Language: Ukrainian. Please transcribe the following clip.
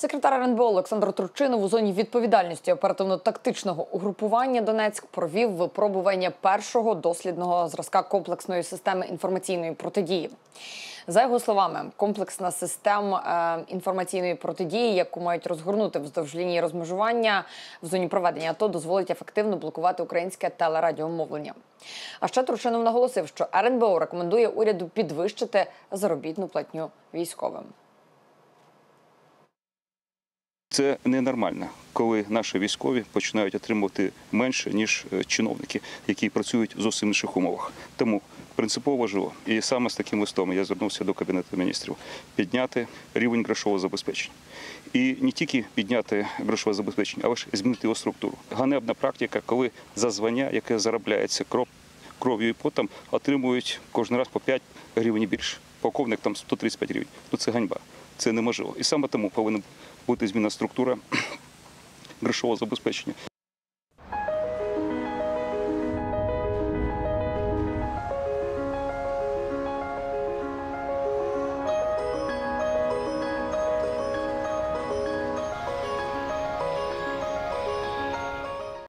Секретар РНБО Олександр Турчинов у зоні відповідальності оперативно-тактичного угрупування Донецьк провів випробування першого дослідного зразка комплексної системи інформаційної протидії. За його словами, комплексна система е, інформаційної протидії, яку мають розгорнути вздовж лінії розмежування в зоні проведення АТО, дозволить ефективно блокувати українське телерадіомовлення. А ще Турчинов наголосив, що РНБО рекомендує уряду підвищити заробітну платню військовим. Це ненормально, коли наші військові починають отримувати менше ніж е, чиновники, які працюють в зовсім інших умовах. Тому принципово важливо, і саме з таким листом я звернувся до кабінету міністрів підняти рівень грошового забезпечення. І не тільки підняти грошове забезпечення, але ж змінити його структуру. Ганебна практика, коли за звання, яке заробляється кров, кров'ю і потом, отримують кожен раз по 5 гривень більше. Полковник там 135 гривень. Ну це ганьба. Це неможливо. І саме тому повинна бути зміна структура грошового забезпечення.